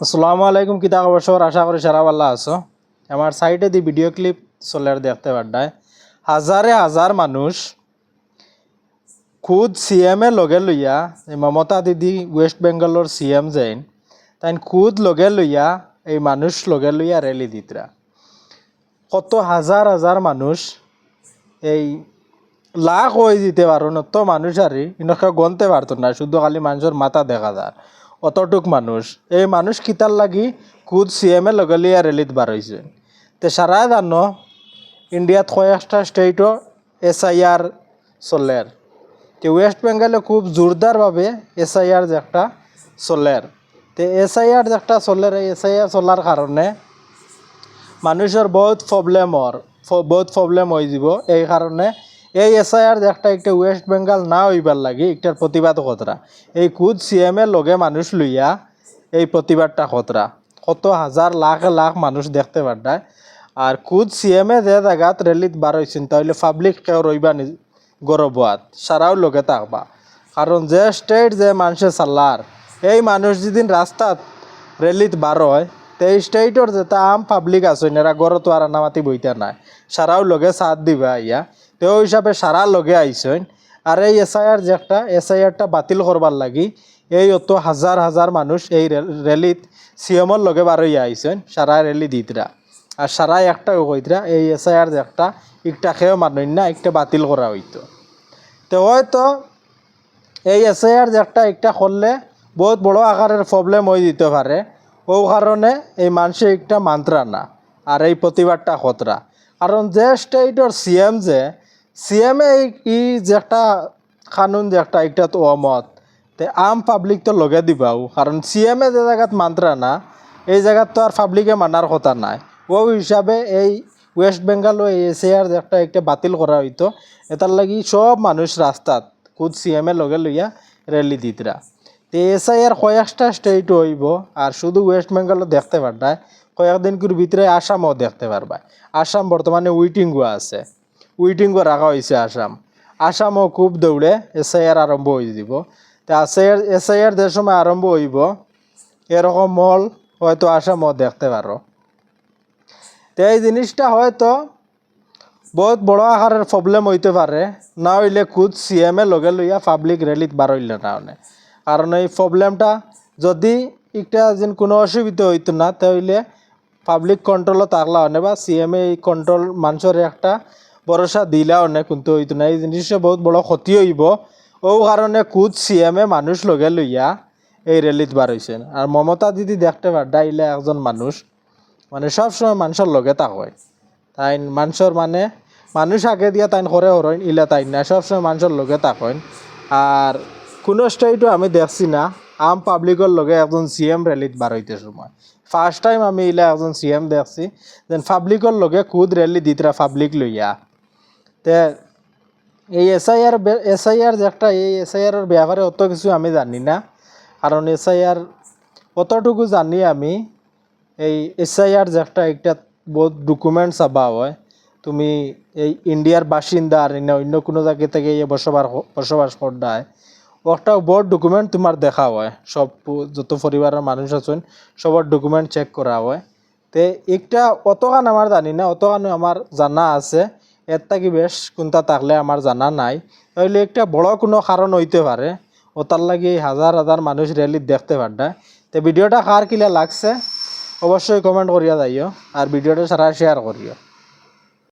আসসালামু আলাইকুম কিতা খবর আশা করি সারা ভালো আছো। আমার সাইডে দি ভিডিও ক্লিপ চলে দেখতে পাড্ডায় হাজারে হাজার মানুষ খুদ সিএম লগে লইয়া, এই মমতা দিদি ওয়েস্ট বেঙ্গলর সিএম যেন তাই খুদ লগে লইয়া, এই মানুষ লগে লইয়া রেলি দিতরা। কত হাজার হাজার মানুষ এই লাখ হয়ে দিতে পারো না তো মানুষ আর ইনকা গনতে পারতো না, শুধু খালি মানুষের মাথা দেখা যায় অতটুক মানুষ। এই মানুষ কিতার লাগি খুদ সিএমএ লগলিয়া রেলিত বার হয়েছে তে সারা জানো ইন্ডিয়াত কয়েকটা স্টেটও এস আই আর চলের তে ওয়েস্ট বেঙ্গলে খুব জোরদারভাবে এস আই আর যে একটা চলের তে এস আই আর যে একটা চলের এই এস আই আর চলার কারণে মানুষের বহুত প্রবলেম হর বহুত প্রবলেম হয়ে যাব। এই কারণে এই এসআইআর একটা একটা ওয়েস্ট বেঙ্গল না হইবার লাগে, একটার প্রতিবাদ খতরা। এই কুদ সিএম এর লগে মানুষ লইয়া এই প্রতিবাদটা খতরা। কত হাজার লাখ লাখ মানুষ দেখতে পারডায় আর কুদ সিএম যে জায়গাত রেলিত বার হয়েছেন তাহলে পাবলিক কেউ রইবা গরবাত সারাও লগে থাকবা। কারণ যে স্টেট যে মানুষে চাল্লার এই মানুষ যেদিন রাস্তাত রেলিত বার হয় তে এই স্টেটর যেটা আম পাবলিক আছেন এরা গড়ত আর নামাতি বইতা নাই। সারাও লগে সাথ দিবা ইয়া। তো হিসাবে সারা লগে আইসেন আর এই এসআইআর যে একটা এসআইআরটা বাতিল করবার লাগি, এই অত হাজার হাজার মানুষ এই রেলিত সিএমর লগে বার হইয়া আইসেন সারা রেলি দিতরা। আর সারা একটা কইতরা, এই এসআইআর যে একটা একটা খেয়েও মানুষ না একটা বাতিল করা হইতো। তো হয়তো এই এসআইআর যে একটা একটা করলে বহুত বড় আকারের প্রবলেম হয়ে দিতে পারে। ও কারণে এই মানুষে একটা মান্ত্রা না, আর এই প্রতিবাদটা খতরা। কারণ যে স্টেটর সিএম যে সিএম এই ই যে একটা কানুন যে একটা একটা তো অমত। তে আম পাবলিক তো লগে দিবাও কারণ সিএম এ যে জায়গাত মান্ত্রা না, এই জায়গাত তো আর পাবলিকে মানার কথা নাই। ও হিসাবে এই ওয়েস্ট বেঙ্গলও এই এসআইআর যে একটা একটা বাতিল করা হইতো এটার লাগি সব মানুষ রাস্তাত খুদ সিএম এ লগে লইয়া রেলি দিতরা তো এসআইআর কয়েকটা স্টেট হইব আর শুধু ওয়েস্ট বেঙ্গলও দেখতে পারবায় কয়েকদিন ভিতরে আসামও দেখতে পারবা আসাম বর্তমানে উইটিংও আছে। উইটিংও রাখা হয়েছে আসাম। আসামও খুব দৌড়ে, এসআইআর আরম্ভ হয়ে যাব তা এসআইআর এসআইআর যে সময় আরম্ভ হইব, এরকম মল হয়তো আসামও দেখতে পারো। তো এই জিনিসটা হয়তো বহুত বড় আকারের প্রবলেম হইতে পারে, না হইলে খুদ সিএম এ লগে লইয়া পাবলিক রেলিত বার হইলে না হনে কারণ এই প্রবলেমটা যদি একটা যেন কোনো অসুবিধা হইতো না, তাহলে পাবলিক কন্ট্রোলও থাকলা হনে বা সিএম এই কন্ট্রোল মানুষের একটা ভরসা দিলা হনে কিন্তু হইতো না এই জিনিসটা বহুত বড় ক্ষতি হইব। ও কারণে খুদ সিএম এ মানুষ লগে লইয়া এই রেলিত বার হয়েছেন আর মমতা দিদি দেখতে পার ডাইলে একজন মানুষ মানে সবসময় মানুষের লগে থাকয় তাই মানুষের মানে মানুষ আগে দিয়া তাইন করে হরইন ইলা তাই না সবসময় মানুষের লগে থাকেন আর কোনো স্টেটও আমি দেখছি না, আম পাবলিকের লগে একজন সিএম র্যালিত বার হইতে সময়। ফার্স্ট টাইম আমি ইলা একজন সিএম দেখছি। দেন পাবলিকের লগে খুদ র্যালি দিতরা পাবলিক লইয়া। তে, এই এসআইআর এসআইআর যে একটা, এই এসআইআর ব্যাপারে অত কিছু আমি জানি না। কারণ এসআইআর অতটুকু জানি আমি, এই এসআইআর যে একটা একটা বহুত ডকুমেন্ট চাবা হয়। তুমি এই ইন্ডিয়ার বাসিন্দা আর অন্য কোনো জায়গা থেকে বসবাস বসবাস করদায় একটা বড় ডকুমেন্ট তোমার দেখা হয়। সব যত পরিবারের মানুষ আছেন সবার ডকুমেন্ট চেক করা হয়। তে একটা অতখান আমার জানি না অতখান আমার জানা আছে। এর কি বেশ কোনটা থাকলে আমার জানা নাই। তাহলে একটা বড় কোনো কারণ হইতে পারে। ও তার লাগি হাজার হাজার মানুষ র্যালি দেখতে পারডা তো ভিডিওটা কার কিলা লাগছে অবশ্যই কমেন্ট করিয়া যাইও। আর ভিডিওটা সারা শেয়ার করিও